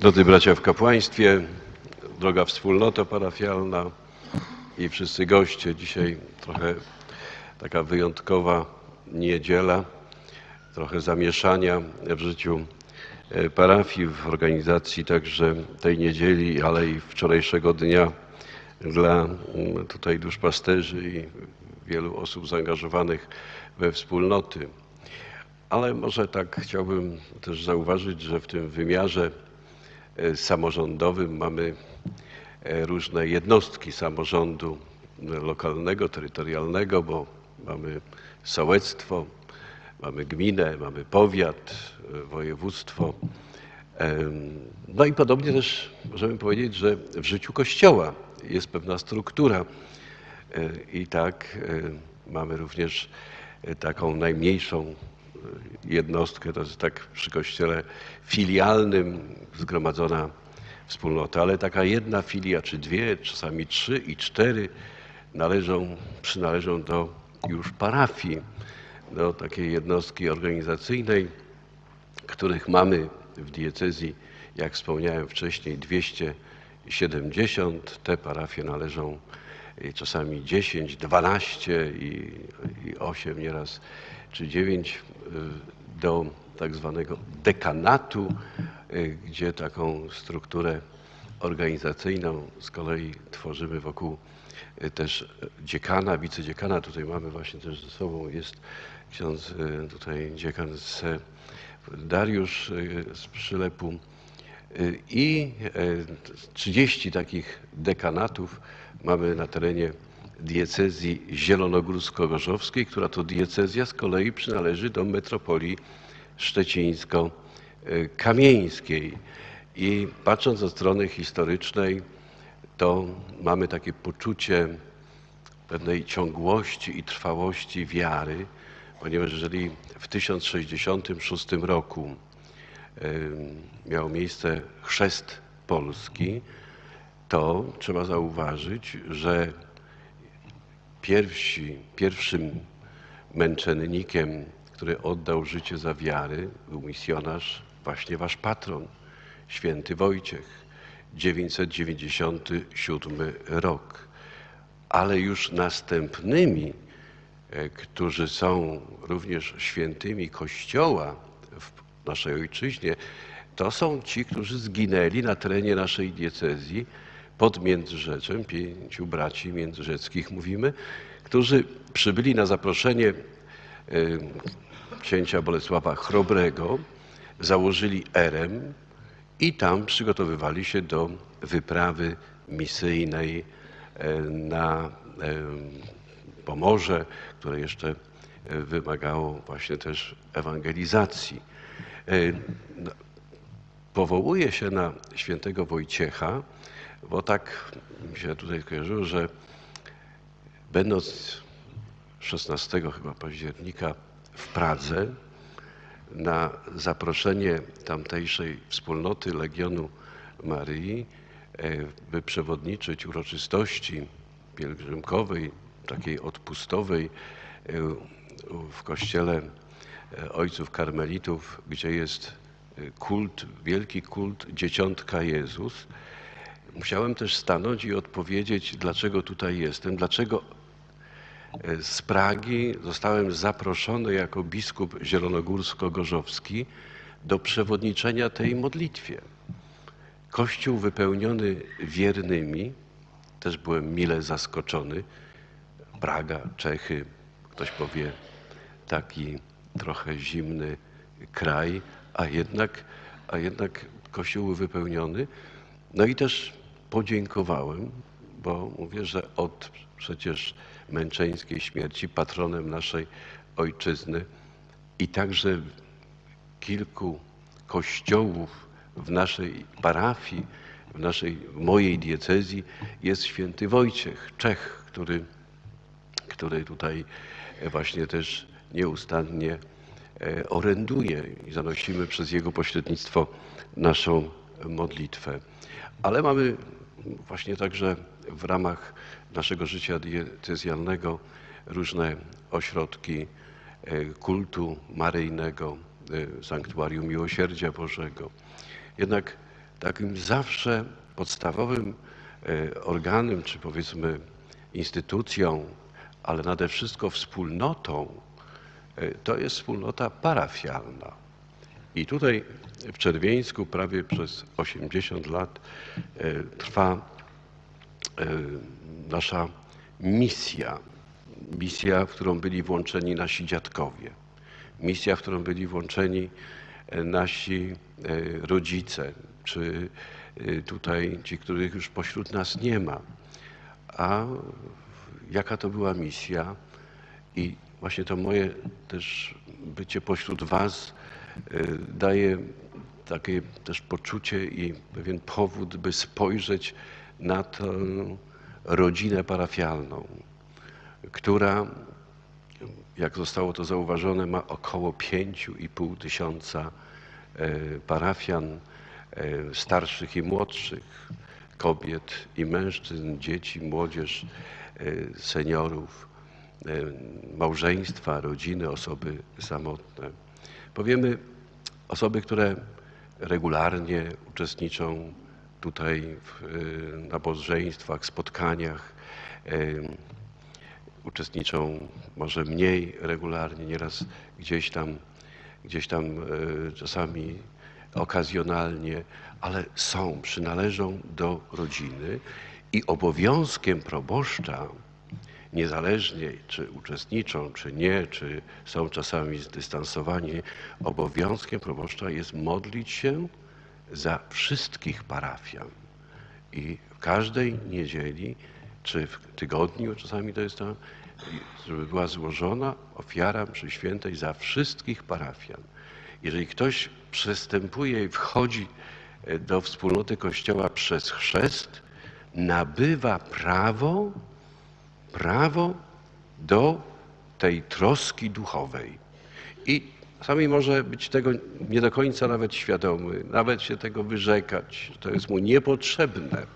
Drodzy bracia w kapłaństwie, droga wspólnota parafialna i wszyscy goście, dzisiaj trochę taka wyjątkowa niedziela, trochę zamieszania w życiu e, parafii, w organizacji także tej niedzieli, ale i wczorajszego dnia dla tutaj duszpasterzy i wielu osób zaangażowanych we wspólnoty. Ale może tak chciałbym też zauważyć, że w tym wymiarze samorządowym mamy e, różne jednostki samorządu lokalnego, terytorialnego, bo mamy sołectwo, mamy gminę, mamy powiat, e, województwo. No i podobnie też możemy powiedzieć, że w życiu Kościoła jest pewna struktura. E, I tak e, mamy również e, taką najmniejszą e, jednostkę, to jest tak przy kościele filialnym zgromadzona wspólnota, ale taka jedna filia, czy dwie, czasami trzy i cztery należą, przynależą do już parafii, do takiej jednostki organizacyjnej, których mamy w diecezji, jak wspomniałem wcześniej, 270. Te parafie należą y, czasami 10, 12 i, i 8 nieraz, czy 9 y, do tak zwanego dekanatu, y, gdzie taką strukturę organizacyjną z kolei tworzymy wokół y, też dziekana, wicedziekana. Tutaj mamy właśnie też ze sobą, jest ksiądz tutaj dziekan z Dariusz z Przylepu i y, 30 takich dekanatów mamy na terenie diecezji zielonogórsko-gorzowskiej, która to diecezja z kolei przynależy do metropolii szczecińsko-kamieńskiej. I patrząc od strony historycznej, to mamy takie poczucie pewnej ciągłości i trwałości wiary, ponieważ jeżeli w 1066 roku miał miejsce chrzest Polski, to trzeba zauważyć, że pierwsi, pierwszym męczennikiem, który oddał życie za wiary, był misjonarz, właśnie wasz patron, święty Wojciech, 997 rok. Ale już następnymi, e, którzy są również świętymi Kościoła w naszej ojczyźnie, to są ci, którzy zginęli na terenie naszej diecezji pod Międzyrzeczem, pięciu braci międzyrzeckich mówimy, którzy przybyli na zaproszenie e, księcia Bolesława Chrobrego, założyli erem i tam przygotowywali się do wyprawy misyjnej e, na e, Pomorze, które jeszcze wymagało właśnie też ewangelizacji. No, Powołuje się na świętego Wojciecha, bo tak mi się tutaj kojarzyło, że będąc 16 chyba października w Pradze, na zaproszenie tamtejszej wspólnoty Legionu Maryi, e, by przewodniczyć uroczystości pielgrzymkowej, takiej odpustowej e, w kościele e, ojców karmelitów, gdzie jest kult, wielki kult Dzieciątka Jezus. Musiałem też stanąć i odpowiedzieć, dlaczego tutaj jestem, dlaczego E, z Pragi zostałem zaproszony jako biskup zielonogórsko-gorzowski do przewodniczenia tej modlitwie. Kościół wypełniony wiernymi, też byłem mile zaskoczony. Praga, Czechy, ktoś powie taki trochę zimny kraj, a jednak, a jednak kościół wypełniony. No i też podziękowałem, bo mówię, że od przecież męczeńskiej śmierci patronem naszej ojczyzny i także kilku kościołów w naszej parafii, w naszej, w mojej diecezji jest święty Wojciech, Czech, który, który tutaj właśnie też nieustannie e, oręduje i zanosimy przez jego pośrednictwo naszą modlitwę. Ale mamy właśnie także w ramach naszego życia diecezjalnego różne ośrodki e, kultu maryjnego, e, Sanktuarium Miłosierdzia Bożego. Jednak takim zawsze podstawowym e, organem, czy powiedzmy instytucją, ale nade wszystko wspólnotą, to jest wspólnota parafialna. I tutaj w Czerwieńsku prawie przez 80 lat e, trwa nasza misja. Misja, w którą byli włączeni nasi dziadkowie. Misja, w którą byli włączeni nasi rodzice, czy tutaj ci, których już pośród nas nie ma. A jaka to była misja i właśnie to moje też bycie pośród Was daje takie też poczucie i pewien powód, by spojrzeć na tę rodzinę parafialną, która, jak zostało to zauważone, ma około 5,5 tysiąca parafian, starszych i młodszych, kobiet i mężczyzn, dzieci, młodzież, seniorów, małżeństwa, rodziny, osoby samotne. Powiemy osoby, które regularnie uczestniczą tutaj w nabożeństwach, spotkaniach, uczestniczą może mniej regularnie, nieraz gdzieś tam, gdzieś tam czasami okazjonalnie, ale są, przynależą do rodziny i obowiązkiem proboszcza, niezależnie czy uczestniczą, czy nie, czy są czasami zdystansowani, obowiązkiem proboszcza jest modlić się za wszystkich parafian. I w każdej niedzieli, czy w tygodniu, czasami to jest to, żeby była złożona ofiara przy świętej za wszystkich parafian. Jeżeli ktoś przystępuje i wchodzi do wspólnoty Kościoła przez chrzest, nabywa prawo, prawo do tej troski duchowej. I czasami może być tego nie do końca nawet świadomy, nawet się tego wyrzekać, to jest mu niepotrzebne.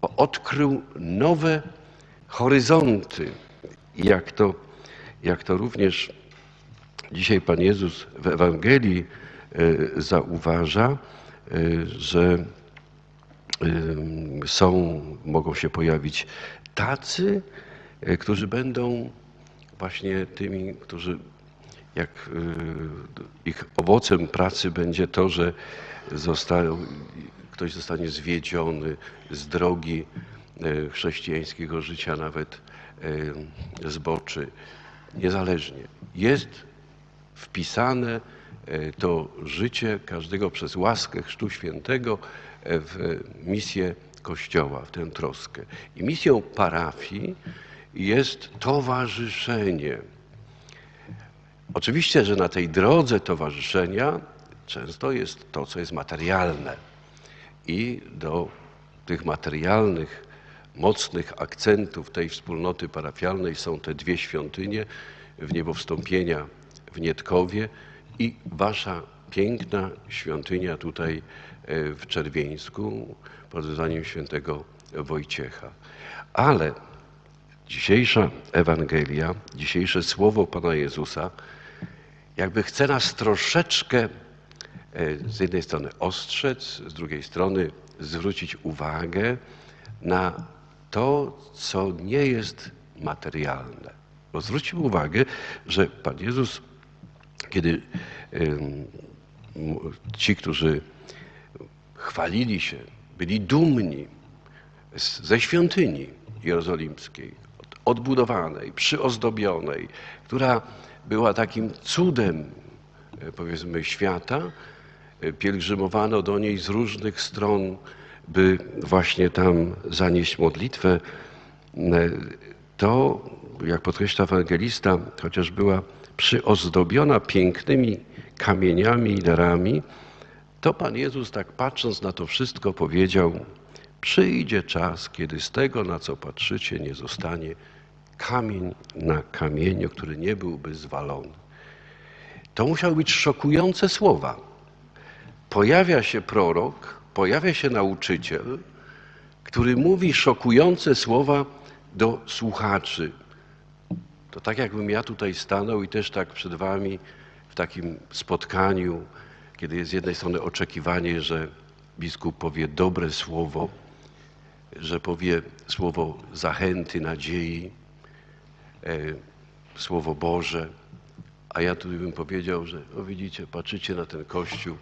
Bo odkrył nowe horyzonty, jak to, jak to również dzisiaj Pan Jezus w Ewangelii zauważa, że są, mogą się pojawić tacy, którzy będą właśnie tymi, którzy jak ich owocem pracy będzie to, że został, ktoś zostanie zwiedziony z drogi chrześcijańskiego życia, nawet zboczy. Niezależnie. Jest wpisane to życie każdego przez łaskę Chrztu Świętego w misję Kościoła, w tę troskę. I misją parafii jest towarzyszenie. Oczywiście, że na tej drodze towarzyszenia często jest to, co jest materialne. I do tych materialnych, mocnych akcentów tej wspólnoty parafialnej są te dwie świątynie w niebo wstąpienia w Nietkowie i wasza piękna świątynia tutaj w Czerwieńsku pod wezwaniem świętego Wojciecha. Ale dzisiejsza Ewangelia, dzisiejsze słowo Pana Jezusa jakby chce nas troszeczkę z jednej strony ostrzec, z drugiej strony zwrócić uwagę na to, co nie jest materialne. Bo zwróćmy uwagę, że Pan Jezus, kiedy ci, którzy chwalili się, byli dumni ze świątyni jerozolimskiej, odbudowanej, przyozdobionej, która była takim cudem, powiedzmy, świata. Pielgrzymowano do niej z różnych stron, by właśnie tam zanieść modlitwę. To, jak podkreśla ewangelista, chociaż była przyozdobiona pięknymi kamieniami i darami, to Pan Jezus, tak patrząc na to wszystko, powiedział: Przyjdzie czas, kiedy z tego, na co patrzycie, nie zostanie kamień na kamieniu, który nie byłby zwalony. To musiały być szokujące słowa. Pojawia się prorok, pojawia się nauczyciel, który mówi szokujące słowa do słuchaczy. To tak, jakbym ja tutaj stanął i też tak przed Wami w takim spotkaniu, kiedy jest z jednej strony oczekiwanie, że biskup powie dobre słowo, że powie słowo zachęty, nadziei, e, słowo Boże, a ja tu bym powiedział, że o widzicie, patrzycie na ten kościół,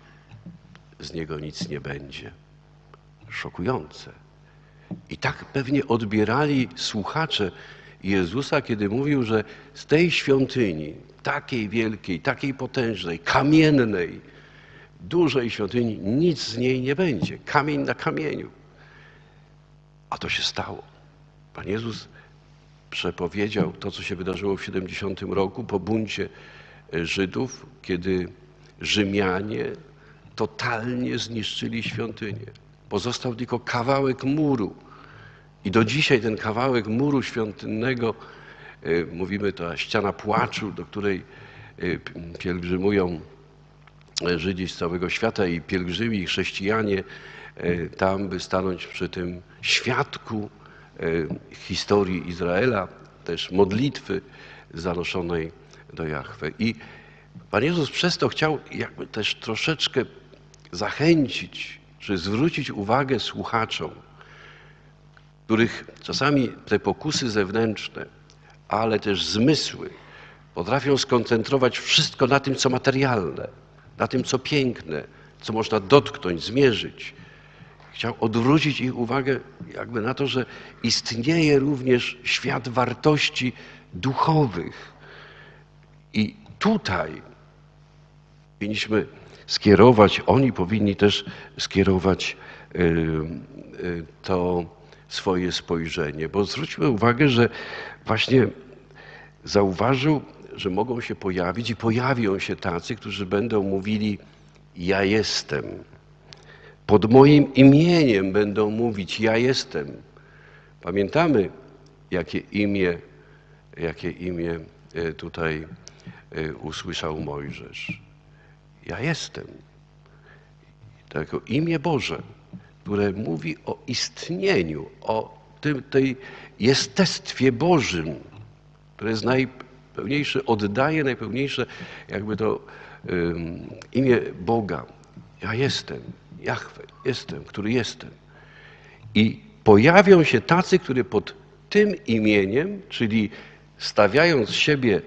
z niego nic nie będzie. Szokujące. I tak pewnie odbierali słuchacze Jezusa, kiedy mówił, że z tej świątyni, takiej wielkiej, takiej potężnej, kamiennej, dużej świątyni, nic z niej nie będzie. Kamień na kamieniu. A to się stało. Pan Jezus przepowiedział to, co się wydarzyło w 70 roku po buncie e, Żydów, kiedy Rzymianie totalnie zniszczyli świątynię. Pozostał tylko kawałek muru. I do dzisiaj ten kawałek muru świątynnego, e, mówimy to ściana płaczu, do której e, pielgrzymują e, Żydzi z całego świata i pielgrzymi, i chrześcijanie, tam by stanąć przy tym świadku historii Izraela, też modlitwy zanoszonej do Jahwe. I Pan Jezus przez to chciał jakby też troszeczkę zachęcić, czy zwrócić uwagę słuchaczom, których czasami te pokusy zewnętrzne, ale też zmysły potrafią skoncentrować wszystko na tym, co materialne, na tym, co piękne, co można dotknąć, zmierzyć. Chciał odwrócić ich uwagę jakby na to, że istnieje również świat wartości duchowych. I tutaj powinniśmy skierować, oni powinni też skierować y, to swoje spojrzenie. Bo zwróćmy uwagę, że właśnie zauważył, że mogą się pojawić i pojawią się tacy, którzy będą mówili: Ja jestem. Pod moim imieniem będą mówić: Ja jestem. Pamiętamy, jakie imię, jakie imię e, tutaj e, usłyszał Mojżesz. Ja jestem. To jako imię Boże które mówi o istnieniu, o tym, tej jestestwie Bożym, które jest najpełniejsze, oddaje najpełniejsze jakby to um, imię Boga. Ja jestem, Jahwe, jestem, który jestem. I pojawią się tacy, którzy pod tym imieniem, czyli stawiając siebie,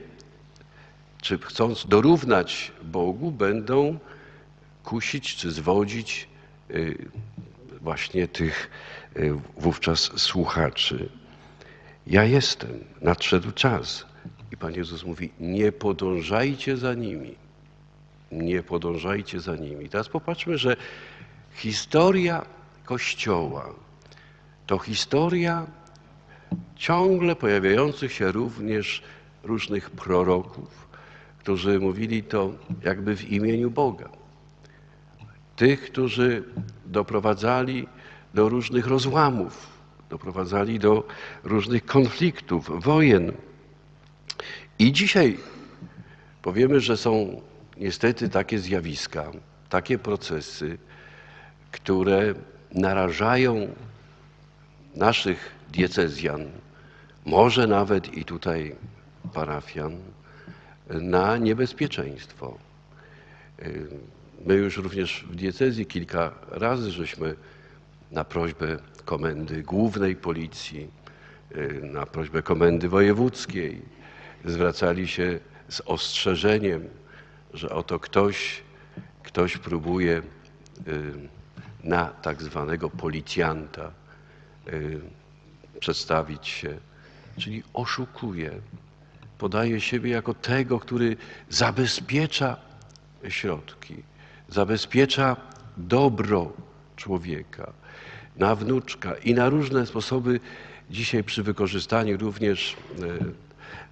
czy chcąc dorównać Bogu, będą kusić czy zwodzić y, właśnie tych e, wówczas słuchaczy. Ja jestem, nadszedł czas. I Pan Jezus mówi: Nie podążajcie za nimi. Nie podążajcie za nimi. Teraz popatrzmy, że historia Kościoła to historia ciągle pojawiających się również różnych proroków, którzy mówili to jakby w imieniu Boga tych, którzy doprowadzali do różnych rozłamów, doprowadzali do różnych konfliktów, wojen. I dzisiaj powiemy, że są niestety takie zjawiska, takie procesy, które narażają naszych diecezjan, może nawet i tutaj parafian, na niebezpieczeństwo. My już również w diecezji kilka razy żeśmy na prośbę komendy głównej policji, y, na prośbę komendy wojewódzkiej zwracali się z ostrzeżeniem, że oto ktoś, ktoś próbuje y, na tak zwanego policjanta y, przedstawić się, czyli oszukuje, podaje siebie jako tego, który zabezpiecza środki zabezpiecza dobro człowieka, na wnuczka i na różne sposoby dzisiaj przy wykorzystaniu również e,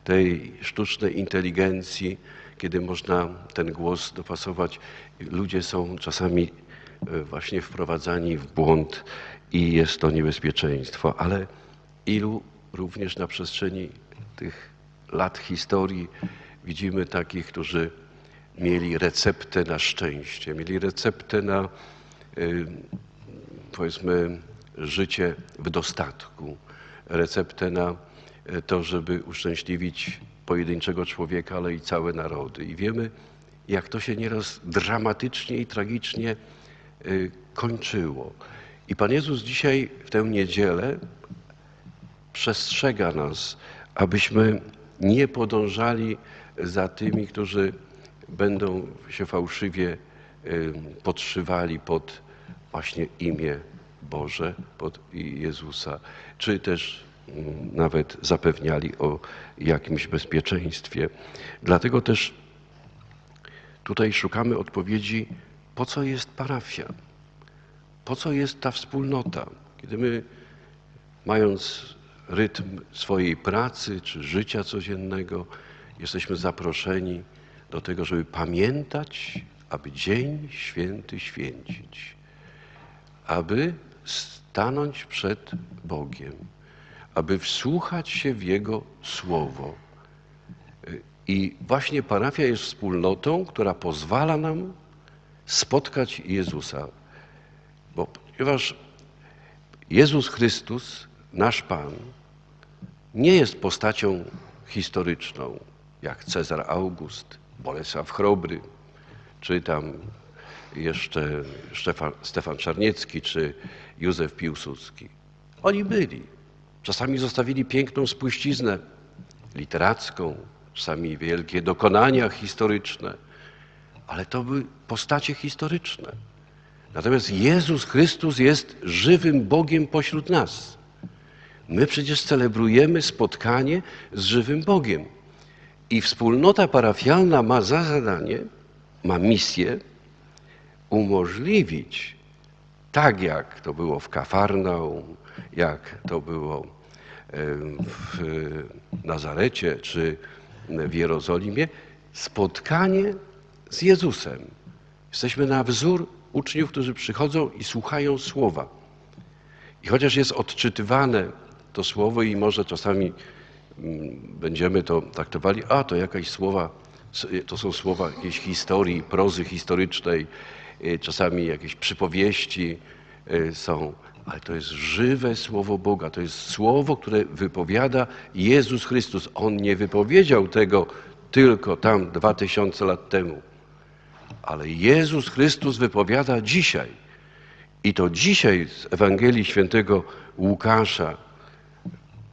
tej sztucznej inteligencji, kiedy można ten głos dopasować, ludzie są czasami e, właśnie wprowadzani w błąd i jest to niebezpieczeństwo. Ale ilu również na przestrzeni tych lat historii widzimy takich, którzy mieli receptę na szczęście, mieli receptę na y, powiedzmy życie w dostatku, receptę na y, to, żeby uszczęśliwić pojedynczego człowieka, ale i całe narody. I wiemy, jak to się nieraz dramatycznie i tragicznie y, kończyło. I Pan Jezus dzisiaj w tę niedzielę przestrzega nas, abyśmy nie podążali za tymi, którzy będą się fałszywie podszywali pod właśnie imię Boże, pod Jezusa, czy też mm, nawet zapewniali o jakimś bezpieczeństwie. Dlatego też tutaj szukamy odpowiedzi, po co jest parafia, po co jest ta wspólnota. Kiedy my, mając rytm swojej pracy czy życia codziennego, jesteśmy zaproszeni do tego, żeby pamiętać, aby dzień święty święcić, aby stanąć przed Bogiem, aby wsłuchać się w Jego słowo. I właśnie parafia jest wspólnotą, która pozwala nam spotkać Jezusa. Bo ponieważ Jezus Chrystus, nasz Pan, nie jest postacią historyczną, jak Cezar August, Bolesław Chrobry, czy tam jeszcze Stefan, Stefan Czarniecki, czy Józef Piłsudski. Oni byli. Czasami zostawili piękną spuściznę literacką, czasami wielkie dokonania historyczne, ale to były postacie historyczne. Natomiast Jezus Chrystus jest żywym Bogiem pośród nas. My przecież celebrujemy spotkanie z żywym Bogiem. I wspólnota parafialna ma za zadanie, ma misję umożliwić, tak jak to było w Kafarnaum, jak to było w Nazarecie czy w Jerozolimie, spotkanie z Jezusem. Jesteśmy na wzór uczniów, którzy przychodzą i słuchają słowa. I chociaż jest odczytywane to słowo i może czasami będziemy to traktowali, a to jakaś słowa, to są słowa jakiejś historii, prozy historycznej, y, czasami jakieś przypowieści y, są, ale to jest żywe słowo Boga, to jest słowo, które wypowiada Jezus Chrystus. On nie wypowiedział tego tylko tam dwa tysiące lat temu, ale Jezus Chrystus wypowiada dzisiaj. I to dzisiaj z Ewangelii Świętego Łukasza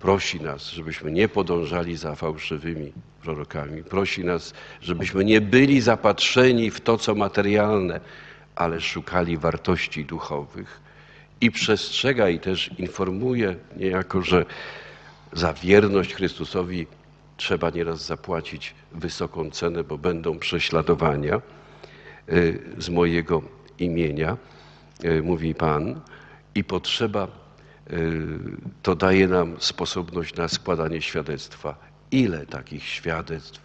prosi nas, żebyśmy nie podążali za fałszywymi prorokami. Prosi nas, żebyśmy nie byli zapatrzeni w to, co materialne, ale szukali wartości duchowych. I przestrzega i też informuje niejako, że za wierność Chrystusowi trzeba nieraz zapłacić wysoką cenę, bo będą prześladowania y, z mojego imienia, y, mówi Pan, i potrzeba to daje nam sposobność na składanie świadectwa. Ile takich świadectw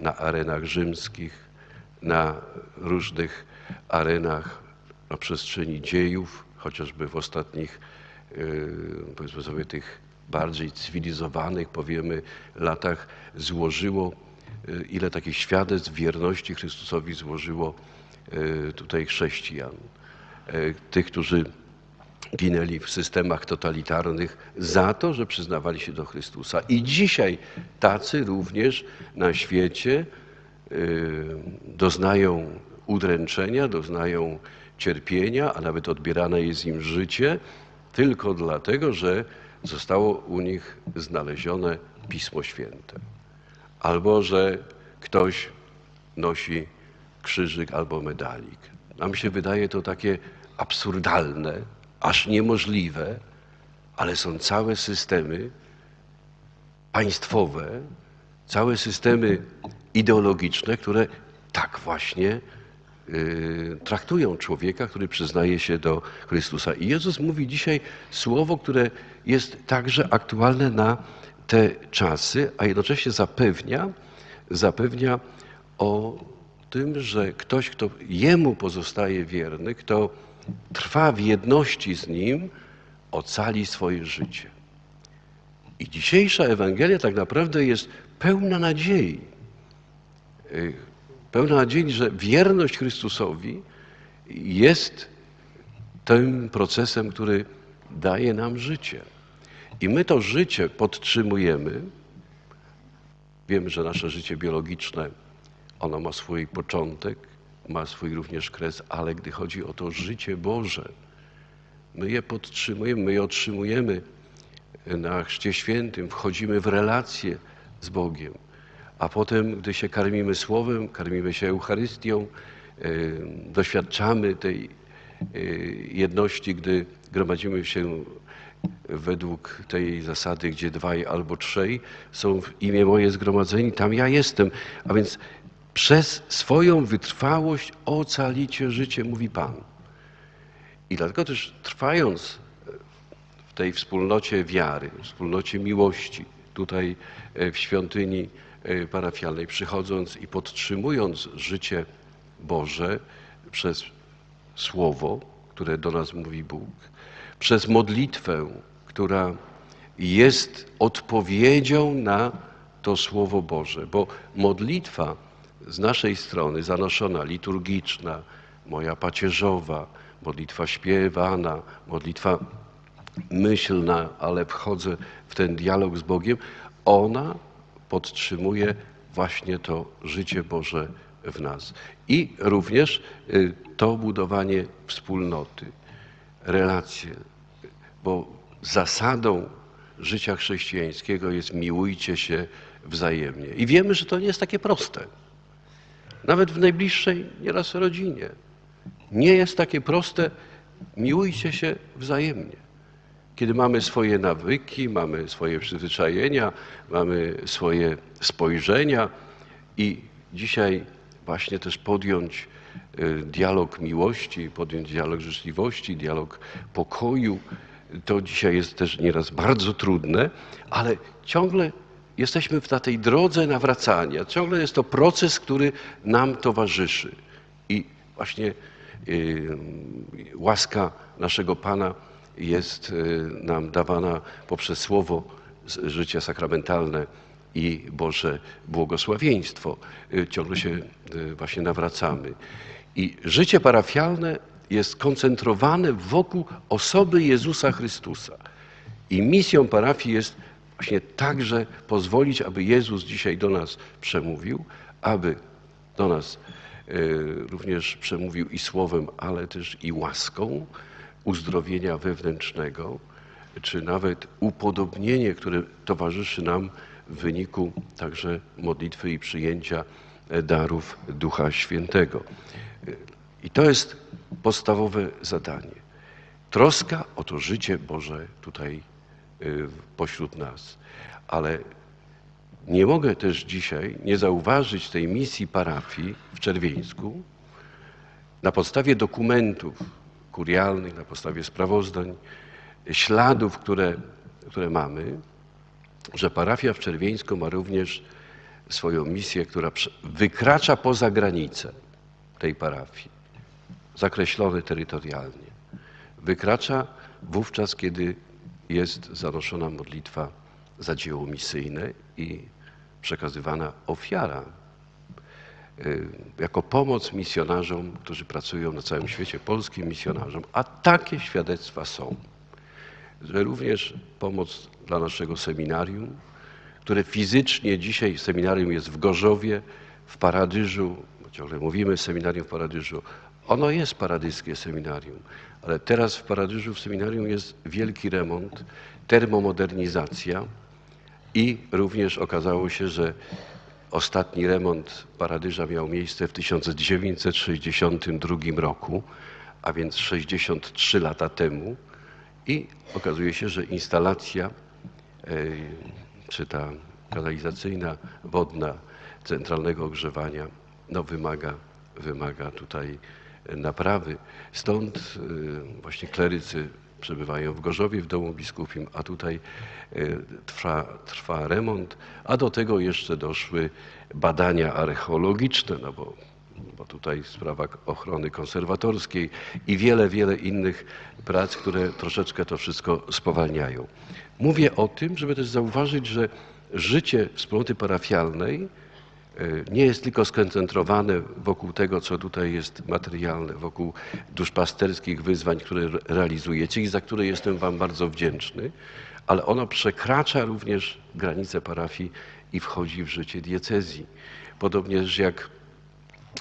na arenach rzymskich, na różnych arenach na przestrzeni dziejów, chociażby w ostatnich, y, powiedzmy sobie, tych bardziej cywilizowanych, powiemy, latach złożyło, y, ile takich świadectw wierności Chrystusowi złożyło tutaj chrześcijan. Tych, którzy ginęli w systemach totalitarnych za to, że przyznawali się do Chrystusa. I dzisiaj tacy również na świecie y, doznają udręczenia, doznają cierpienia, a nawet odbierane jest im życie tylko dlatego, że zostało u nich znalezione Pismo Święte. Albo że ktoś nosi krzyżyk albo medalik. Nam się wydaje to takie absurdalne, aż niemożliwe, ale są całe systemy państwowe, całe systemy ideologiczne, które tak właśnie y, traktują człowieka, który przyznaje się do Chrystusa. I Jezus mówi dzisiaj słowo, które jest także aktualne na te czasy, a jednocześnie zapewnia, zapewnia o tym, że ktoś, kto Jemu pozostaje wierny, kto trwa w jedności z Nim, ocali swoje życie. I dzisiejsza Ewangelia tak naprawdę jest pełna nadziei. Y, pełna nadziei, że wierność Chrystusowi jest tym procesem, który daje nam życie. I my to życie podtrzymujemy. Wiemy, że nasze życie biologiczne, ono ma swój początek, ma swój również kres, ale gdy chodzi o to życie Boże, my je podtrzymujemy, my je otrzymujemy na Chrzcie Świętym, wchodzimy w relacje z Bogiem, a potem, gdy się karmimy Słowem, karmimy się Eucharystią, y, doświadczamy tej y, jedności, gdy gromadzimy się według tej zasady, gdzie dwaj albo trzej są w imię moje zgromadzeni, tam ja jestem. A więc przez swoją wytrwałość ocalicie życie, mówi Pan. I dlatego też trwając w tej wspólnocie wiary, wspólnocie miłości, tutaj e, w świątyni e, parafialnej, przychodząc i podtrzymując życie Boże przez Słowo, które do nas mówi Bóg, przez modlitwę, która jest odpowiedzią na to Słowo Boże, bo modlitwa z naszej strony, zanoszona, liturgiczna, moja pacierzowa, modlitwa śpiewana, modlitwa myślna, ale wchodzę w ten dialog z Bogiem, ona podtrzymuje właśnie to życie Boże w nas. I również y, to budowanie wspólnoty, relacje, bo zasadą życia chrześcijańskiego jest miłujcie się wzajemnie. I wiemy, że to nie jest takie proste. Nawet w najbliższej nieraz rodzinie. Nie jest takie proste, miłujcie się wzajemnie. Kiedy mamy swoje nawyki, mamy swoje przyzwyczajenia, mamy swoje spojrzenia i dzisiaj właśnie też podjąć y, dialog miłości, podjąć dialog życzliwości, dialog pokoju, to dzisiaj jest też nieraz bardzo trudne, ale ciągle jesteśmy na tej drodze nawracania. Ciągle jest to proces, który nam towarzyszy. I właśnie yy, łaska naszego Pana jest yy, nam dawana poprzez słowo życie sakramentalne i Boże błogosławieństwo. Yy, ciągle się właśnie nawracamy. I życie parafialne jest skoncentrowane wokół osoby Jezusa Chrystusa. I misją parafii jest właśnie także pozwolić, aby Jezus dzisiaj do nas przemówił, aby do nas e, również przemówił i słowem, ale też i łaską uzdrowienia wewnętrznego, czy nawet upodobnienie, które towarzyszy nam w wyniku także modlitwy i przyjęcia darów Ducha Świętego. I to jest podstawowe zadanie. Troska o to życie Boże tutaj y, pośród nas. Ale nie mogę też dzisiaj nie zauważyć tej misji parafii w Czerwieńsku na podstawie dokumentów kurialnych, na podstawie sprawozdań, śladów, które, które mamy, że parafia w Czerwieńsku ma również swoją misję, która wykracza poza granice tej parafii zakreślony terytorialnie. Wykracza wówczas, kiedy jest zanoszona modlitwa za dzieło misyjne i przekazywana ofiara y, jako pomoc misjonarzom, którzy pracują na całym świecie, polskim misjonarzom. A takie świadectwa są, że również pomoc dla naszego seminarium, które fizycznie dzisiaj seminarium jest w Gorzowie, w Paradyżu, ciągle mówimy seminarium w Paradyżu, ono jest paradyskie seminarium, ale teraz w Paradyżu w seminarium jest wielki remont, termomodernizacja i również okazało się, że ostatni remont Paradyża miał miejsce w 1962 roku, a więc 63 lata temu i okazuje się, że instalacja e, czy ta kanalizacyjna, wodna, centralnego ogrzewania no, wymaga, wymaga tutaj naprawy. Stąd y, właśnie klerycy przebywają w Gorzowie w domu biskupim, a tutaj y, trwa, trwa remont, a do tego jeszcze doszły badania archeologiczne, no bo, bo tutaj sprawa ochrony konserwatorskiej i wiele, wiele innych prac, które troszeczkę to wszystko spowalniają. Mówię o tym, żeby też zauważyć, że życie wspólnoty parafialnej nie jest tylko skoncentrowane wokół tego, co tutaj jest materialne, wokół duszpasterskich wyzwań, które realizujecie i za które jestem Wam bardzo wdzięczny, ale ono przekracza również granice parafii i wchodzi w życie diecezji. Podobnież jak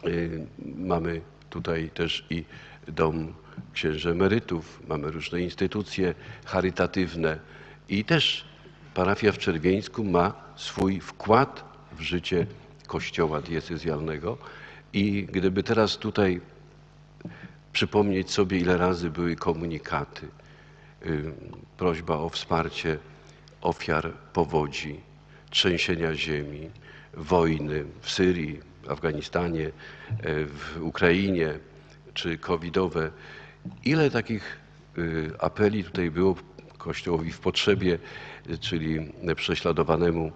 Y, Mamy tutaj też i dom księży emerytów, mamy różne instytucje charytatywne i też parafia w Czerwieńsku ma swój wkład w życie kościoła diecezjalnego i gdyby teraz tutaj przypomnieć sobie, ile razy były komunikaty, y, prośba o wsparcie ofiar powodzi, trzęsienia ziemi, wojny w Syrii, w Afganistanie, e, w Ukrainie, czy covidowe. Ile takich y, apeli tutaj było Kościołowi w potrzebie, y, czyli prześladowanemu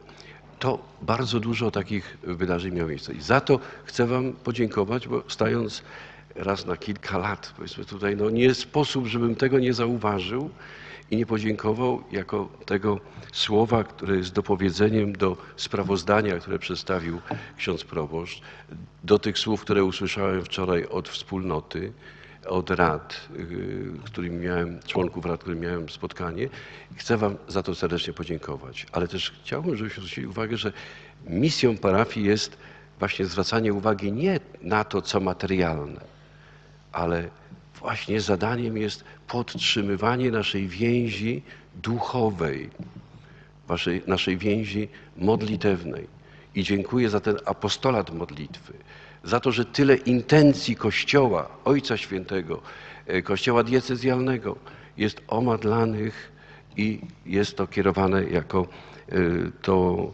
to bardzo dużo takich wydarzeń miało miejsce. I za to chcę Wam podziękować, bo stając raz na kilka lat, powiedzmy tutaj, no nie sposób, żebym tego nie zauważył i nie podziękował jako tego słowa, które jest dopowiedzeniem do sprawozdania, które przedstawił ksiądz proboszcz, do tych słów, które usłyszałem wczoraj od wspólnoty, od rad, y, którymi miałem, członków rad, którym miałem spotkanie. Chcę Wam za to serdecznie podziękować. Ale też chciałbym, żebyśmy zwrócili uwagę, że misją parafii jest właśnie zwracanie uwagi nie na to, co materialne, ale właśnie zadaniem jest podtrzymywanie naszej więzi duchowej, naszej więzi modlitewnej. I dziękuję za ten apostolat modlitwy, za to, że tyle intencji Kościoła, Ojca Świętego, e, Kościoła diecezjalnego jest omadlanych i jest to kierowane jako e, to,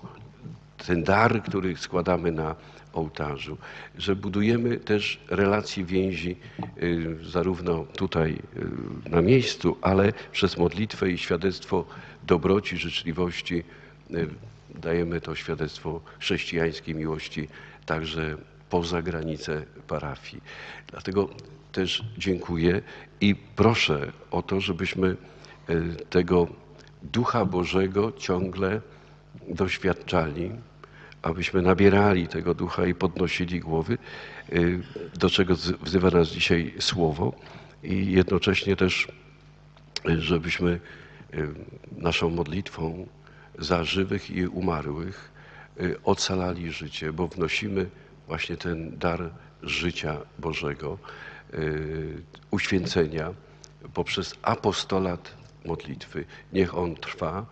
ten dar, który składamy na ołtarzu, że budujemy też relacje więzi y, zarówno tutaj na miejscu, ale przez modlitwę i świadectwo dobroci, życzliwości dajemy to świadectwo chrześcijańskiej miłości także poza granice parafii. Dlatego też dziękuję i proszę o to, żebyśmy tego Ducha Bożego ciągle doświadczali, abyśmy nabierali tego ducha i podnosili głowy, y, do czego wzywa nas dzisiaj słowo i jednocześnie też, y, żebyśmy naszą modlitwą za żywych i umarłych ocalali życie, bo wnosimy właśnie ten dar życia Bożego, y, uświęcenia poprzez apostolat modlitwy. Niech on trwa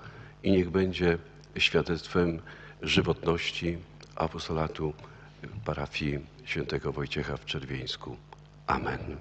i niech będzie świadectwem żywotności apostolatu parafii świętego Wojciecha w Czerwieńsku. Amen.